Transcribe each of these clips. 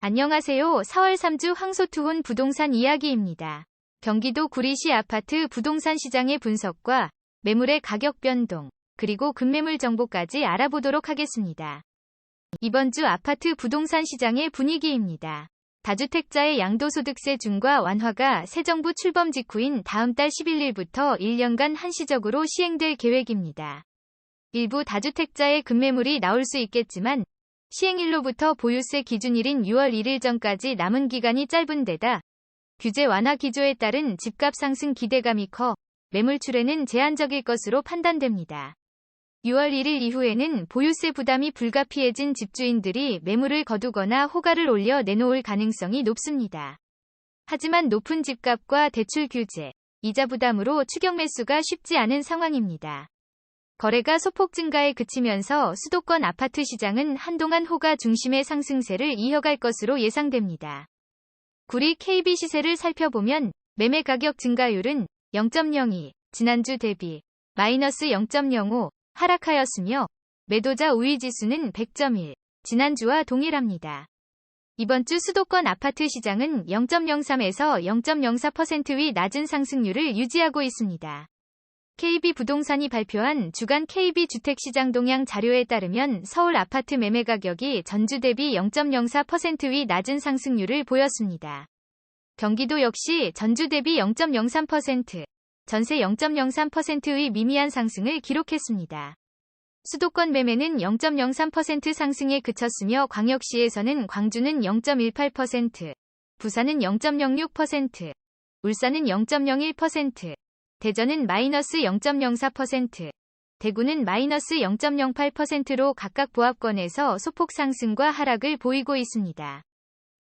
안녕하세요. 4월 3주 황소투혼 부동산 이야기입니다. 경기도 구리시 아파트 부동산 시장의 분석과 매물의 가격 변동, 그리고 급매물 정보까지 알아보도록 하겠습니다. 이번 주 아파트 부동산 시장의 분위기입니다. 다주택자의 양도소득세 중과 완화가 새 정부 출범 직후인 다음 달 11일부터 1년간 한시적으로 시행될 계획입니다. 일부 다주택자의 급매물이 나올 수 있겠지만 시행일로부터 보유세 기준일인 6월 1일 전까지 남은 기간이 짧은 데다 규제 완화 기조에 따른 집값 상승 기대감이 커 매물출에는 제한적일 것으로 판단됩니다. 6월 1일 이후에는 보유세 부담이 불가피해진 집주인들이 매물을 거두거나 호가를 올려 내놓을 가능성이 높습니다. 하지만 높은 집값과 대출 규제, 이자 부담으로 추격 매수가 쉽지 않은 상황입니다. 거래가 소폭 증가에 그치면서 수도권 아파트 시장은 한동안 호가 중심의 상승세를 이어갈 것으로 예상됩니다. 구리 KB 시세를 살펴보면 매매 가격 증가율은 0.02, 지난주 대비 마이너스 0.05 하락하였으며 매도자 우위 지수는 100.1, 지난주와 동일합니다. 이번 주 수도권 아파트 시장은 0.03에서 0.04%의 낮은 상승률을 유지하고 있습니다. KB부동산이 발표한 주간 KB주택시장 동향 자료에 따르면 서울 아파트 매매 가격이 전주 대비 0.04%의 낮은 상승률을 보였습니다. 경기도 역시 전주 대비 0.03%, 전세 0.03%의 미미한 상승을 기록했습니다. 수도권 매매는 0.03% 상승에 그쳤으며 광역시에서는 광주는 0.18%, 부산은 0.06%, 울산은 0.01%, 대전은 마이너스 0.04%, 대구는 마이너스 0.08%로 각각 보합권에서 소폭 상승과 하락을 보이고 있습니다.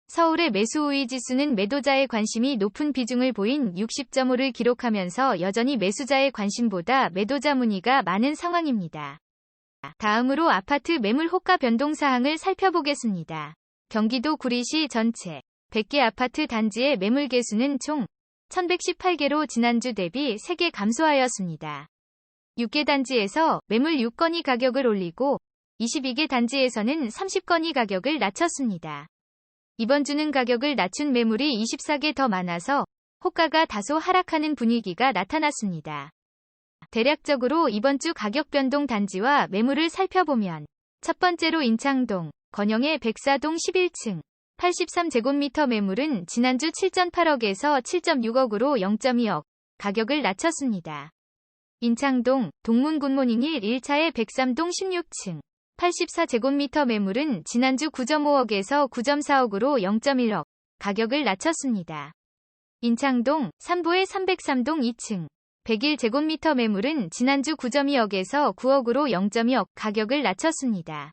서울의 매수 우위 지수는 매도자의 관심이 높은 비중을 보인 60.5를 기록하면서 여전히 매수자의 관심보다 매도자 문의가 많은 상황입니다. 다음으로 아파트 매물 호가 변동 사항을 살펴보겠습니다. 경기도 구리시 전체 100개 아파트 단지의 매물 개수는 총 1118개로 지난주 대비 3개 감소하였습니다. 6개 단지에서 매물 6건이 가격을 올리고 22개 단지에서는 30건이 가격을 낮췄습니다. 이번 주는 가격을 낮춘 매물이 24개 더 많아서 호가가 다소 하락하는 분위기가 나타났습니다. 대략적으로 이번 주 가격 변동 단지와 매물을 살펴보면 첫 번째로 인창동, 건영의 백사동 11층, 83제곱미터 매물은 지난주 7.8억에서 7.6억으로 0.2억 가격을 낮췄습니다. 인창동, 동문 굿모닝 1 1차의 103동 16층, 84제곱미터 매물은 지난주 9.5억에서 9.4억으로 0.1억 가격을 낮췄습니다. 인창동, 3부의 303동 2층, 101제곱미터 매물은 지난주 9.2억에서 9억으로 0.2억 가격을 낮췄습니다.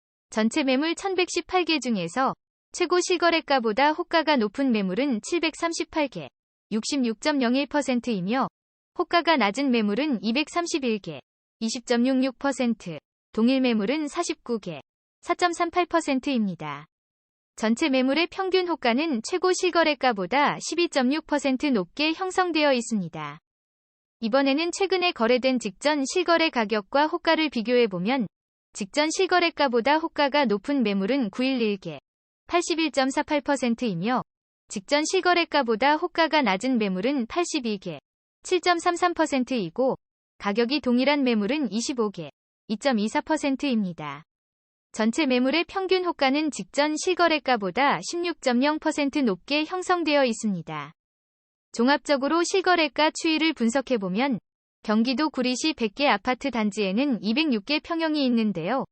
전체 매물 1118개 중에서 최고 실거래가보다 호가가 높은 매물은 738개, 66.01%이며 호가가 낮은 매물은 231개, 20.66%, 동일 매물은 49개, 4.38%입니다. 전체 매물의 평균 호가는 최고 실거래가보다 12.6% 높게 형성되어 있습니다. 이번에는 최근에 거래된 직전 실거래 가격과 호가를 비교해보면 직전 실거래가보다 호가가 높은 매물은 911개, 81.48%이며 직전 실거래가보다 호가가 낮은 매물은 82개, 7.33%이고 가격이 동일한 매물은 25개, 2.24%입니다. 전체 매물의 평균 호가는 직전 실거래가보다 16.0% 높게 형성되어 있습니다. 종합적으로 실거래가 추이를 분석해보면 경기도 구리시 100개 아파트 단지에는 206개 평형이 있는데요.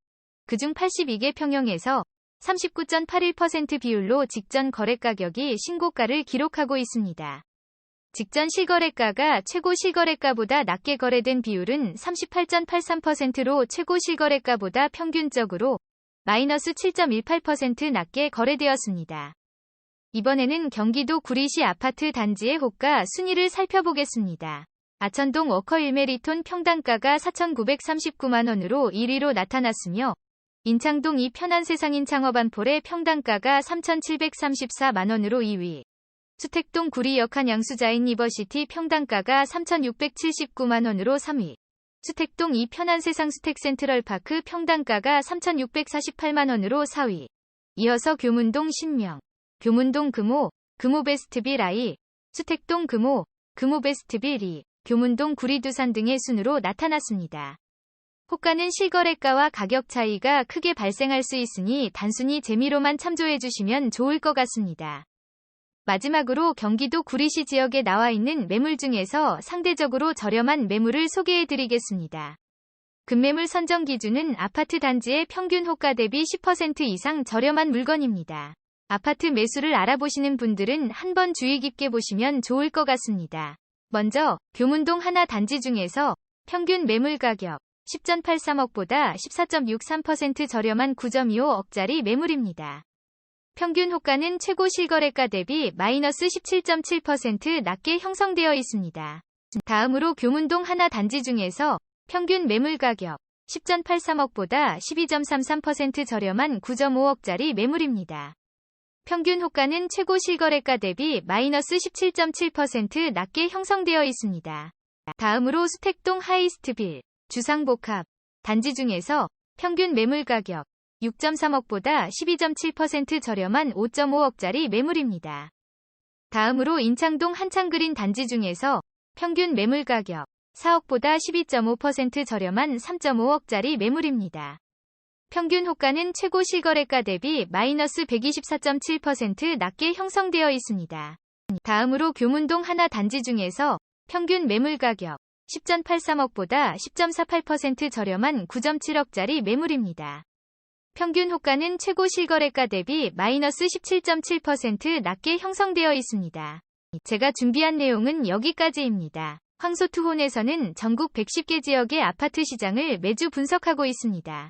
그중 82개 평형에서 39.81% 비율로 직전 거래 가격이 신고가를 기록하고 있습니다. 직전 실거래가가 최고 실거래가보다 낮게 거래된 비율은 38.83%로 최고 실거래가보다 평균적으로 마이너스 7.18% 낮게 거래되었습니다. 이번에는 경기도 구리시 아파트 단지의 호가 순위를 살펴보겠습니다. 아천동 워커 1메리톤 평당가가 4,939만원으로 1위로 나타났으며 인창동 이 편한 세상인 창업안폴의 평당가가 3,734만원으로 2위. 수택동 구리 역한 양수자인 리버시티 평당가가 3,679만원으로 3위. 수택동 이 편한 세상 수택 센트럴파크 평당가가 3,648만원으로 4위. 이어서 교문동 신명, 교문동 금호, 금호 베스트빌 아이, 수택동 금호, 금호 베스트빌 2, 교문동 구리두산 등의 순으로 나타났습니다. 호가는 실거래가와 가격 차이가 크게 발생할 수 있으니 단순히 재미로만 참조해 주시면 좋을 것 같습니다. 마지막으로 경기도 구리시 지역에 나와 있는 매물 중에서 상대적으로 저렴한 매물을 소개해 드리겠습니다. 급매물 선정 기준은 아파트 단지의 평균 호가 대비 10% 이상 저렴한 물건입니다. 아파트 매수를 알아보시는 분들은 한번 주의 깊게 보시면 좋을 것 같습니다. 먼저 교문동 하나 단지 중에서 평균 매물 가격 10.83억보다 14.63% 저렴한 9.25억짜리 매물입니다. 평균 호가는 최고 실거래가 대비 마이너스 17.7% 낮게 형성되어 있습니다. 다음으로 교문동 하나 단지 중에서 평균 매물 가격 10.83억보다 12.33% 저렴한 9.5억짜리 매물입니다. 평균 호가는 최고 실거래가 대비 마이너스 17.7% 낮게 형성되어 있습니다. 다음으로 수택동 하이스트빌, 주상복합, 단지 중에서 평균 매물 가격 6.3억보다 12.7% 저렴한 5.5억짜리 매물입니다. 다음으로 인창동 한창그린 단지 중에서 평균 매물 가격 4억보다 12.5% 저렴한 3.5억짜리 매물입니다. 평균 호가는 최고 실거래가 대비 마이너스 124.7% 낮게 형성되어 있습니다. 다음으로 교문동 하나 단지 중에서 평균 매물 가격 10.83억보다 10.48% 저렴한 9.7억짜리 매물입니다. 평균 호가는 최고 실거래가 대비 마이너스 17.7% 낮게 형성되어 있습니다. 제가 준비한 내용은 여기까지입니다. 황소투혼에서는 전국 110개 지역의 아파트 시장을 매주 분석하고 있습니다.